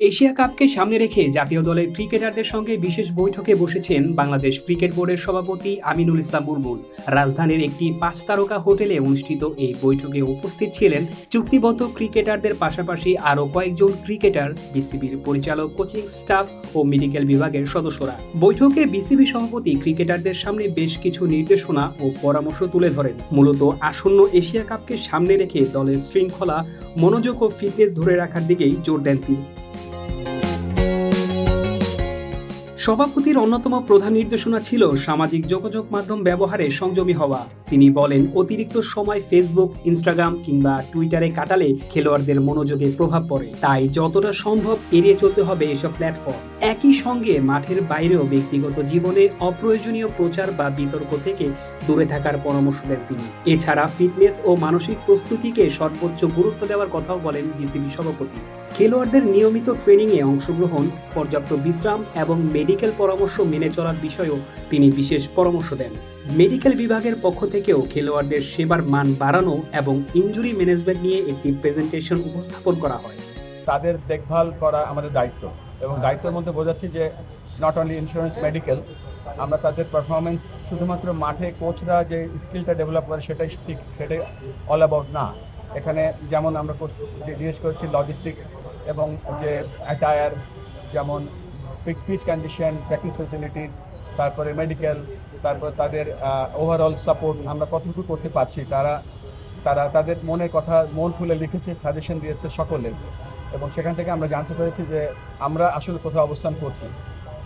Asia কাপকে সামনে রেখে জাতীয় দলের ক্রিকেটারদের সঙ্গে বিশেষ বৈঠকে বসেছেন বাংলাদেশ ক্রিকেট বোর্ডের সভাপতি আমিনুল ইসলাম বুলবুল রাজধানীর একটি পাঁচ তারকা হোটেলে অনুষ্ঠিত এই বৈঠকে উপস্থিত ছিলেন চুক্তিবদ্ধ ক্রিকেটারদের পাশাপাশি আরও কয়েকজন ক্রিকেটার, বিসিবির পরিচালক, কোচিং স্টাফ ও মেডিকেল বিভাগের সদস্যরা। বৈঠকে বিসিবি সভাপতি ক্রিকেটারদের সামনে বেশ কিছু নির্দেশনা ও পরামর্শ তুলে ধরেন। মূলত আসন্ন এশিয়া কাপকে সামনে রেখে দলের শৃঙ্খলা, মনোযোগ ও ফিটনেস ধরে রাখার দিকেই জোর দেন তিনি। সভাপতির অন্যতম প্রধান নির্দেশনা ছিল সামাজিক যোগাযোগ মাধ্যম ব্যবহারে সংযমী হওয়া। তিনি বলেন, অতিরিক্ত সময় ফেসবুক ইনস্টাগ্রাম কিংবা টুইটারে কাটালে খেলোয়াড়দের মনোযোগে প্রভাব পড়ে। তাই যতটা সম্ভব এড়িয়ে চলতে হবে এসব প্ল্যাটফর্ম একই সঙ্গে মাঠের বাইরেও ব্যক্তিগত জীবনে অপ্রয়োজনীয় প্রচার বা বিতর্ক থেকে দূরে থাকার পরামর্শ দেন তিনি। এছাড়া ফিটনেস ও মানসিক প্রস্তুতিকে সর্বোচ্চ গুরুত্ব দেওয়ার কথাও বলেন বিসিবি সভাপতি। খেলোয়াড়দের নিয়মিত ট্রেনিংয়ে অংশগ্রহণ, পর্যাপ্ত বিশ্রাম এবং মেডিকেল পরামর্শ মেনে চলার বিষয়েও তিনি বিশেষ পরামর্শ দেন। মেডিকেল বিভাগের পক্ষ থেকেও খেলোয়াড়দের সেবার মান বাড়ানো এবং ইনজুরি ম্যানেজমেন্ট নিয়ে একটি প্রেজেন্টেশন উপস্থাপন করা হয়। তাদের দেখভাল করা আমাদের দায়িত্ব এবং দায়িত্বের মধ্যে বোঝাচ্ছি যে নট অনলি ইন্স্যুরেন্স মেডিকেল আমরা তাদের পারফরমেন্স শুধুমাত্র মাঠে কোচরা যে স্কিলটা ডেভেলপ করে সেটাই ঠিক, সেটাই অল অ্যাবাউট না। এখানে যেমন আমরা জিজ্ঞেস করছি লজিস্টিক এবং যে অ্যাটায়ার যেমন পিচ কন্ডিশন প্র্যাকটিস ফেসিলিটিস তারপরে মেডিকেল তারপর তাদের ওভারঅল সাপোর্ট আমরা কতটুকু করতে পারছি, তারা তারা তাদের মনের কথা মন খুলে লিখেছে সাজেশন দিয়েছে সকলে। এবং সেখান থেকে আমরা জানতে পেরেছি যে আমরা আসলে কোথাও অবস্থান করছি।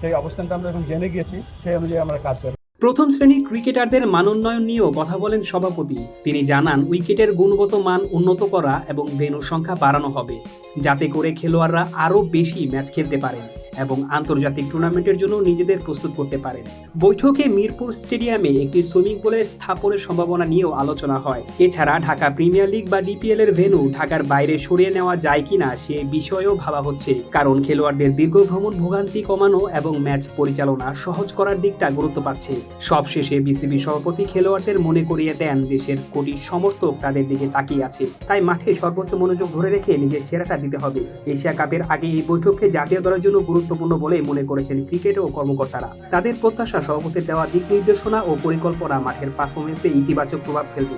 সেই অবস্থানটা আমরা এখন জেনে গিয়েছি, সেই অনুযায়ী আমরা কাজ করি। প্রথম শ্রেণির ক্রিকেটারদের মানোন্নয়ন নিয়েও কথা বলেন সভাপতি। তিনি জানান, উইকেটের গুণগত মান উন্নত করা এবং ভেন্যুর সংখ্যা বাড়ানো হবে, যাতে করে খেলোয়াড়রা আরও বেশি ম্যাচ খেলতে পারেন। এবং আন্তর্জাতিক টুর্নামেন্টের জন্য নিজেদের প্রস্তুত করতে পারেন। বৈঠকে মিরপুর স্টেডিয়ামে একটি সুইমিং পুলের স্থাপনের সম্ভাবনা নিয়েও আলোচনা হয়। এছাড়া ঢাকা প্রিমিয়ার লিগ বা ডিপিএল এর ভেন্যু ঢাকার বাইরে সরিয়ে নেওয়া যায় কিনা সে বিষয়েও ভাবা হচ্ছে। কারণ খেলোয়াড়দের দীর্ঘ ভ্রমণ, ভোগান্তি কমানো এবং ম্যাচ পরিচালনা সহজ করার দিকটা গুরুত্ব পাচ্ছে। সবশেষে বিসিবি সভাপতি খেলোয়াড়দের মনে করিয়ে দেন, দেশের কোটি সমর্থক তাদের দিকে তাকিয়ে আছে। তাই মাঠে সর্বোচ্চ মনোযোগ ধরে রেখে নিজের সেরাটা দিতে হবে। এশিয়া কাপের আগে এই বৈঠককে জাতীয় দলের জন্য গুরুত্বপূর্ণ বলে মনে করেছেন ক্রিকেট ও কর্মকর্তারা। তাদের প্রত্যাশা সভাপতির দেওয়া দিক নির্দেশনা ও পরিকল্পনা মাঠের পারফরমেন্সে ইতিবাচক প্রভাব ফেলবে।